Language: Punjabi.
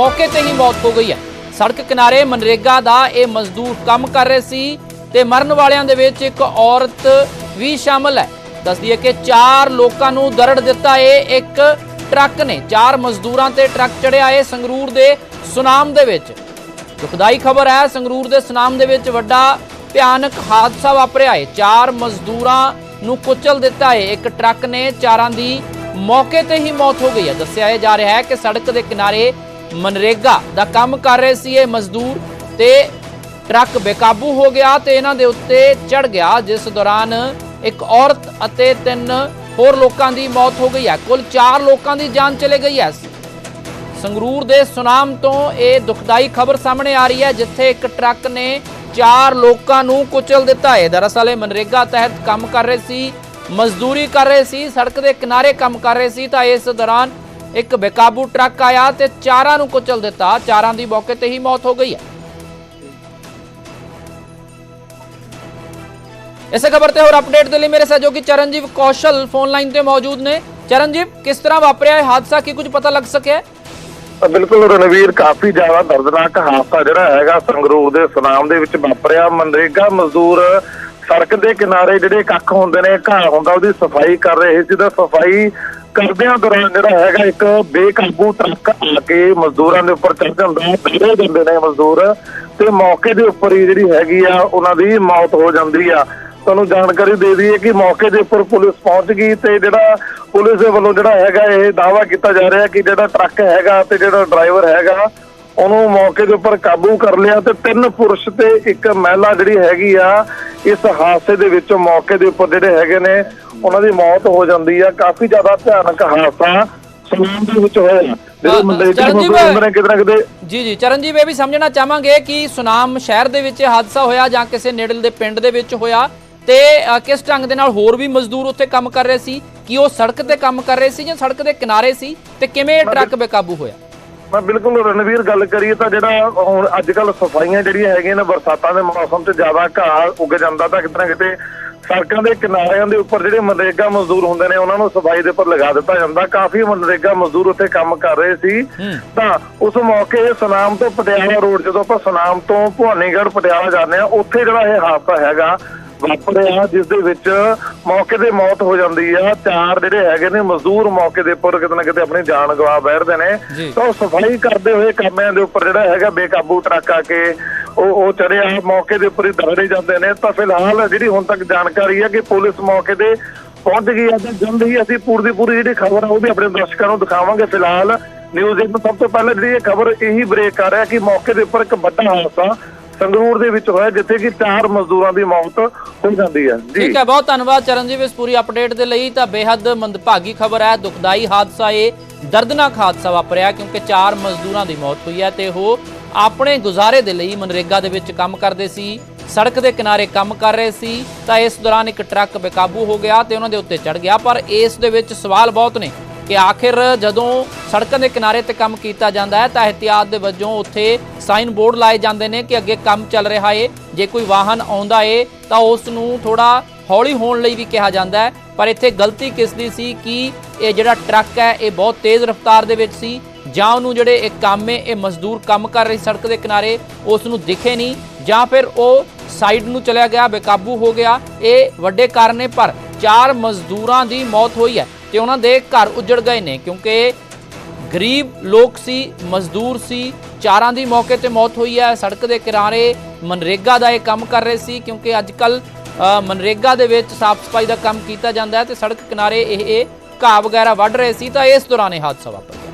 ਮੌਕੇ ਤੇ ਹੀ ਮੌਤ ਹੋ ਗਈ ਹੈ। ਸੜਕ ਕਿਨਾਰੇ ਮਨਰੇਗਾ ਦਾ ਇਹ ਮਜ਼ਦੂਰ ਕੰਮ ਕਰ ਰਹੇ ਸੀ ਤੇ ਮਰਨ ਵਾਲਿਆਂ ਦੇ ਵਿੱਚ ਇੱਕ ਔਰਤ ਵੀ ਸ਼ਾਮਲ ਹੈ। ਦੱਸਦੀ ਹੈ ਕਿ ਚਾਰ ਲੋਕਾਂ ਨੂੰ ਦਰੜ ਦਿੱਤਾ ਇਹ ਇੱਕ ਟਰੱਕ ਨੇ। ਚਾਰ ਮਜ਼ਦੂਰਾਂ ਤੇ ਟਰੱਕ ਚੜਿਆ ਇਹ ਸੰਗਰੂਰ ਦੇ ਸੁਨਾਮ ਦੇ ਵਿੱਚ। ਦੁਖਦਾਈ ਖਬਰ ਹੈ, ਸੰਗਰੂਰ ਦੇ ਸੁਨਾਮ ਦੇ ਵਿੱਚ ਵੱਡਾ ਭਿਆਨਕ ਹਾਦਸਾ ਵਾਪਰਿਆ ਹੈ। ਚਾਰ ਮਜ਼ਦੂਰਾਂ ਨੂੰ ਕੁਚਲ ਦਿੱਤਾ ਹੈ ਇੱਕ ਟਰੱਕ ਨੇ। ਚਾਰਾਂ ਦੀ ਮੌਕੇ ਤੇ ਹੀ ਮੌਤ ਹੋ ਗਈ ਹੈ। ਦੱਸਿਆ ਜਾ ਰਿਹਾ ਹੈ ਕਿ ਸੜਕ ਦੇ ਕਿਨਾਰੇ ਮਨਰੇਗਾ ਦਾ ਕੰਮ ਕਰ ਰਹੇ ਸੀ ਇਹ ਮਜ਼ਦੂਰ ਤੇ ਟਰੱਕ ਬੇਕਾਬੂ ਹੋ ਗਿਆ ਤੇ ਇਹਨਾਂ ਦੇ ਉੱਤੇ ਚੜ ਗਿਆ, ਜਿਸ ਦੌਰਾਨ ਇੱਕ ਔਰਤ ਅਤੇ ਤਿੰਨ ਹੋਰ ਲੋਕਾਂ ਦੀ ਮੌਤ ਹੋ ਗਈ ਹੈ। ਕੁੱਲ 4 ਲੋਕਾਂ ਦੀ ਜਾਨ ਚਲੇ ਗਈ ਹੈ। ਸੰਗਰੂਰ ਦੇ ਸੁਨਾਮ ਤੋਂ ਇਹ ਦੁਖਦਾਈ ਖਬਰ ਸਾਹਮਣੇ ਆ ਰਹੀ ਹੈ, ਜਿੱਥੇ ਇੱਕ ਟਰੱਕ ਨੇ ਚਾਰ ਲੋਕਾਂ ਨੂੰ ਕੁਚਲ ਦਿੱਤਾ ਹੈ। ਦਰਅਸਲ ਇਹ ਮਨਰੇਗਾ ਤਹਿਤ ਕੰਮ ਕਰ ਰਹੇ ਸੀ, ਮਜ਼ਦੂਰੀ ਕਰ ਰਹੇ ਸੀ, ਸੜਕ ਦੇ ਕਿਨਾਰੇ ਕੰਮ ਕਰ ਰਹੇ ਸੀ ਤਾਂ ਇਸ ਦੌਰਾਨ ਇੱਕ ਬੇਕਾਬੂ ਟਰੱਕ ਆਇਆ ਤੇ ਚਾਰਾਂ ਨੂੰ ਕੁਚਲ ਦਿੱਤਾ। ਚਾਰਾਂ ਦੀ ਮੌਕੇ ਤੇ ਹੀ ਮੌਤ ਹੋ ਗਈ ਹੈ। ਇਸੇ ਖਬਰ ਤੇ ਹੋਰ ਅਪਡੇਟ ਦੇ ਲਈ ਮੇਰੇ ਸਹਿਯੋਗੀ ਚਰਨਜੀਤ ਕੌਸ਼ਲ ਫੋਨ ਲਾਈਨ ਤੇ ਮੌਜੂਦ ਨੇ। ਚਰਨਜੀਤ ਕਿਸ ਤਰ੍ਹਾਂ ਵਾਪਰਿਆ ਇਹ ਹਾਦਸਾ? ਕੀ ਕੁਝ ਪਤਾ ਲੱਗ ਸਕਿਆ? ਬਿਲਕੁਲ ਰਣਵੀਰ, ਕਾਫੀ ਜ਼ਿਆਦਾ ਦਰਦਨਾਕ ਹਾਦਸਾ ਜਿਹੜਾ ਹੈਗਾ ਸੰਗਰੂਰ ਦੇ ਸੁਨਾਮ ਦੇ ਵਿੱਚ ਵਾਪਰਿਆ। ਮਨਰੇਗਾ ਮਜ਼ਦੂਰ ਸੜਕ ਦੇ ਕਿਨਾਰੇ ਜਿਹੜੇ ਕੱਖ ਹੁੰਦੇ ਨੇ, ਘਾਹ ਹੁੰਦਾ, ਉਹਦੀ ਸਫ਼ਾਈ ਕਰ ਰਹੇ ਸੀ। ਤਾਂ ਸਫ਼ਾਈ ਕਰਦਿਆਂ ਦੌਰਾਨ ਜਿਹੜਾ ਹੈਗਾ ਇੱਕ ਬੇਕਾਬੂ ਟਰੱਕ ਆ ਕੇ ਮਜ਼ਦੂਰਾਂ ਦੇ ਉੱਪਰ ਚੜ ਜਾਂਦਾ ਹੈ ਬੜੇ ਜਾਂਦੇ ਨੇ ਮਜ਼ਦੂਰ ਤੇ ਮੌਕੇ ਦੇ ਉੱਪਰ ਹੀ ਜਿਹੜੀ ਹੈਗੀ ਆ, ਉਹਨਾਂ ਦੀ ਮੌਤ ਹੋ ਜਾਂਦੀ ਆ। ਤੁਹਾਨੂੰ ਜਾਣਕਾਰੀ ਦੇ ਦਈਏ ਕਿ ਮੌਕੇ ਦੇ ਉੱਪਰ ਪੁਲਿਸ ਪਹੁੰਚ ਗਈ ਤੇ ਜਿਹੜਾ ਪੁਲਿਸ ਦੇ ਵੱਲੋਂ ਜਿਹੜਾ ਹੈਗਾ ਇਹ ਦਾਅਵਾ ਕੀਤਾ ਜਾ ਰਿਹਾ ਕਿ ਜਿਹੜਾ ਟਰੱਕ ਹੈਗਾ ਤੇ ਜਿਹੜਾ ਡਰਾਈਵਰ ਹੈਗਾ ਉਹਨੂੰ ਮੌਕੇ ਦੇ ਉੱਪਰ ਕਾਬੂ ਕਰ ਲਿਆ ਤੇ ਤਿੰਨ ਪੁਰਸ਼ ਤੇ ਇੱਕ ਮਹਿਲਾ ਜਿਹੜੀ ਹੈਗੀ ਆ ਇਸ ਹਾਦਸੇ ਦੇ ਵਿੱਚ ਮੌਕੇ ਦੇ ਉੱਪਰ ਜਿਹੜੇ ਹੈਗੇ ਨੇ ਉਹਨਾਂ ਦੀ ਮੌਤ ਹੋ ਜਾਂਦੀ ਆ। ਕਾਫੀ ਜ਼ਿਆਦਾ ਭਿਆਨਕ ਹਾਦਸਾ ਸਲੂਨ ਦੇ ਵਿੱਚ ਹੋਇਆ। ਜਿਹੜੇ ਮੁੰਡੇ ਕਿਤੇ ਕਿਤੇ। ਜੀ ਜੀ ਚਰਨਜੀਤ ਇਹ ਵੀ ਸਮਝਣਾ ਚਾਹਾਂਗੇ ਕਿ ਸੁਨਾਮ ਸ਼ਹਿਰ ਦੇ ਵਿੱਚ ਹਾਦਸਾ ਹੋਇਆ ਜਾਂ ਕਿਸੇ ਨੇੜਲੇ ਦੇ ਪਿੰਡ ਦੇ ਵਿੱਚ ਹੋਇਆ ਤੇ ਕਿਸ ਢੰਗ ਦੇ ਨਾਲ ਹੋਰ ਵੀ ਮਜ਼ਦੂਰ ਉੱਥੇ ਕੰਮ ਕਰ ਰਹੇ ਸੀ? ਕਿ ਉਹ ਸੜਕ ਤੇ ਕੰਮ ਕਰ ਰਹੇ ਸੀ ਜਾਂ ਸੜਕ ਦੇ ਕਿਨਾਰੇ ਸੀ? ਤੇ ਕਿਵੇਂ ਇਹ ਟਰੱਕ ਬੇਕਾਬੂ ਹੋਇਆ? ਮੈਂ ਬਿਲਕੁਲ ਰਣਵੀਰ ਗੱਲ ਕਰੀਏ ਤਾਂ ਜਿਹੜਾ ਹੁਣ ਅੱਜ ਕੱਲ ਸਫਾਈਆਂ ਜਿਹੜੀਆਂ ਹੈਗੀਆਂ ਨੇ ਬਰਸਾਤਾਂ ਦੇ ਮੌਸਮ 'ਚ ਜ਼ਿਆਦਾ ਘਾਹ ਉੱਗ ਜਾਂਦਾ ਤਾਂ ਕਿਤੇ ਨਾ ਕਿਤੇ ਸੜਕਾਂ ਦੇ ਕਿਨਾਰਿਆਂ ਦੇ ਉੱਪਰ ਜਿਹੜੇ ਮਨਰੇਗਾ ਮਜ਼ਦੂਰ ਹੁੰਦੇ ਨੇ ਉਹਨਾਂ ਨੂੰ ਸਫ਼ਾਈ ਦੇ ਉੱਪਰ ਲਗਾ ਦਿੱਤਾ ਜਾਂਦਾ ਕਾਫੀ ਮਨਰੇਗਾ ਮਜ਼ਦੂਰ ਉੱਥੇ ਕੰਮ ਕਰ ਰਹੇ ਸੀ। ਤਾਂ ਉਸ ਮੌਕੇ ਸੁਨਾਮ ਤੋਂ ਪਟਿਆਲਾ ਰੋਡ ਜਦੋਂ ਆਪਾਂ ਸੁਨਾਮ ਤੋਂ ਭਵਾਨੀਗੜ੍ਹ ਪਟਿਆਲਾ ਜਾਂਦੇ ਆ ਉੱਥੇ ਜਿਹੜਾ ਇਹ ਹਾਦਸਾ ਹੈਗਾ ਵਾਪਰਿਆ ਜਿਸ ਦੇ ਵਿੱਚ ਮੌਕੇ ਤੇ ਮੌਤ ਹੋ ਜਾਂਦੀ ਆ। ਚਾਰ ਜਿਹੜੇ ਹੈਗੇ ਨੇ ਮਜ਼ਦੂਰ ਮੌਕੇ ਦੇ ਉੱਪਰ ਕਿਤੇ ਨਾ ਕਿਤੇ ਆਪਣੀ ਜਾਨ ਗਵਾ ਬੈਠਦੇ ਨੇ। ਤਾਂ ਉਹ ਸਫ਼ਾਈ ਕਰਦੇ ਹੋਏ ਕਾਮਿਆਂ ਦੇ ਉੱਪਰ ਜਿਹੜਾ ਹੈਗਾ ਬੇਕਾਬੂ ਟਰੱਕ ਆ ਕੇ ਉਹ ਉਹ ਚੜਿਆ। ਮੌਕੇ ਦੇ ਉੱਪਰ ਹੀ ਦਰੜੇ ਜਾਂਦੇ ਨੇ। ਤਾਂ ਫਿਲਹਾਲ ਜਿਹੜੀ ਹੁਣ ਤੱਕ ਜਾਣਕਾਰੀ ਹੈ ਕਿ ਪੁਲਿਸ ਮੌਕੇ ਤੇ ਪਹੁੰਚ ਗਈ ਹੈ ਤੇ ਜਲਦ ਹੀ ਅਸੀਂ ਪੂਰੀ ਦੀ ਪੂਰੀ ਜਿਹੜੀ ਖਬਰ ਆ ਉਹ ਵੀ ਆਪਣੇ ਦਰਸ਼ਕਾਂ ਨੂੰ ਦਿਖਾਵਾਂਗੇ। ਫਿਲਹਾਲ ਨਿਊਜ਼ ਇੱਕ ਸਭ ਤੋਂ ਪਹਿਲਾਂ ਜਿਹੜੀ ਇਹ ਖਬਰ ਇਹੀ ਬ੍ਰੇਕ ਕਰ ਰਿਹਾ ਕਿ ਮੌਕੇ ਦੇ ਉੱਪਰ ਇੱਕ ਵੱਡਾ ਹਾਦਸਾ ਸੰਗਰੂਰ ਦੇ ਵਿੱਚ ਹੋਇਆ, ਜਿੱਥੇ ਕਿ ਚਾਰ ਮਜ਼ਦੂਰਾਂ ਦੀ ਮੌਤ ਹੋ ਜਾਂਦੀ ਹੈ। ਜੀ। ਠੀਕ ਹੈ, ਬਹੁਤ ਧੰਨਵਾਦ ਚਰਨਜੀਤ ਇਸ ਪੂਰੀ ਅਪਡੇਟ ਦੇ ਲਈ। ਤਾਂ ਬੇहद ਮੰਦਭਾਗੀ ਖਬਰ ਹੈ, ਦੁਖਦਾਈ ਹਾਦਸਾ ਇਹ, ਦਰਦਨਾਕ ਹਾਦਸਾ ਵਾਪਰਿਆ ਕਿਉਂਕਿ ਚਾਰ ਮਜ਼ਦੂਰਾਂ ਦੀ ਮੌਤ ਹੋਈ ਹੈ ਤੇ ਉਹ ਆਪਣੇ ਗੁਜ਼ਾਰੇ ਦੇ ਲਈ ਮਨਰੇਗਾ ਦੇ ਵਿੱਚ ਕੰਮ ਕਰਦੇ ਸੀ, ਸੜਕ ਦੇ ਕਿਨਾਰੇ ਕੰਮ ਕਰ ਰਹੇ ਸੀ, ਤਾਂ ਇਸ ਦੌਰਾਨ ਇੱਕ ਟਰੱਕ ਬੇਕਾਬੂ ਹੋ ਗਿਆ ਤੇ ਉਹਨਾਂ ਦੇ ਉੱਤੇ ਚੜ ਗਿਆ, ਪਰ ਇਸ ਦੇ ਵਿੱਚ ਸਵਾਲ ਬਹੁਤ ਨੇ। ਕਿ ਆਖਿਰ ਜਦੋਂ ਸੜਕਾਂ ਦੇ ਕਿਨਾਰੇ ਤੇ ਕੰਮ ਕੀਤਾ ਜਾਂਦਾ ਹੈ, ਤਾਂ ਇhtiyat ਦੇ ਵਜੋਂ ਉੱਥੇ ਸਾਈਨ ਬੋਰਡ ਲਾਏ ਜਾਂਦੇ ਨੇ ਕਿ ਅੱਗੇ ਕੰਮ ਚੱਲ ਰਿਹਾ ਏ। ਜੇ ਕੋਈ ਵਾਹਨ ਆਉਂਦਾ ਏ, ਤਾਂ ਉਸ ਨੂੰ ਥੋੜਾ ਹੌਲੀ ਹੋਣ ਲਈ ਵੀ ਕਿਹਾ ਜਾਂਦਾ ਹੈ। ਪਰ ਇੱਥੇ ਗਲਤੀ ਕਿਸ ਦੀ ਸੀ ਕਿ ਇਹ ਜਿਹੜਾ ਟਰੱਕ ਹੈ, ਇਹ ਬਹੁਤ ਤੇਜ਼ ਰਫ਼ਤਾਰ ਦੇ ਵਿੱਚ ਸੀ। ਜਾਂ ਉਹਨੂੰ ਜਿਹੜੇ ਇਹ ਕੰਮ ਏ, ਇਹ ਮਜ਼ਦੂਰ ਕੰਮ ਕਰ ਰਹੀ ਸੜਕ ਦੇ ਕਿਨਾਰੇ ਉਸ ਨੂੰ ਦਿਖੇ ਨਹੀਂ। ਜਾਂ ਫਿਰ ਉਹ ਸਾਈਡ ਨੂੰ ਚਲਿਆ ਗਿਆ, ਬੇਕਾਬੂ ਹੋ ਗਿਆ। ਇਹ ਵੱਡੇ ਕਾਰਨ ਨੇ, ਪਰ ਚਾਰ ਮਜ਼ਦੂਰਾਂ ਦੀ ਮੌਤ ਹੋਈ ਹੈ। ਤੇ ਉਹਨਾਂ ਦੇ ਘਰ ਉੱਜੜ ਗਏ ਨੇ, ਕਿਉਂਕਿ ਗਰੀਬ ਲੋਕ ਸੀ, ਮਜ਼ਦੂਰ ਸੀ, ਚਾਰਾਂ ਦੀ ਮੌਕੇ ਤੇ ਮੌਤ ਹੋਈ ਹੈ। ਸੜਕ ਦੇ ਕਿਨਾਰੇ ਮਨਰੇਗਾ ਦਾ ਇਹ ਕੰਮ ਕਰ ਰਹੇ ਸੀ, ਕਿਉਂਕਿ ਅੱਜ ਕੱਲ ਮਨਰੇਗਾ ਦੇ ਵਿੱਚ ਸਾਫ਼ ਸਫ਼ਾਈ ਦਾ ਕੰਮ ਕੀਤਾ ਜਾਂਦਾ ਹੈ ਤੇ ਸੜਕ ਕਿਨਾਰੇ ਇਹ ਇਹ ਘਾਹ ਵਗੈਰਾ ਵੱਢ ਰਹੇ ਸੀ, ਤਾਂ ਇਸ ਦੌਰਾਨ ਇਹ ਹਾਦਸਾ ਵਾਪਰ ਗਿਆ।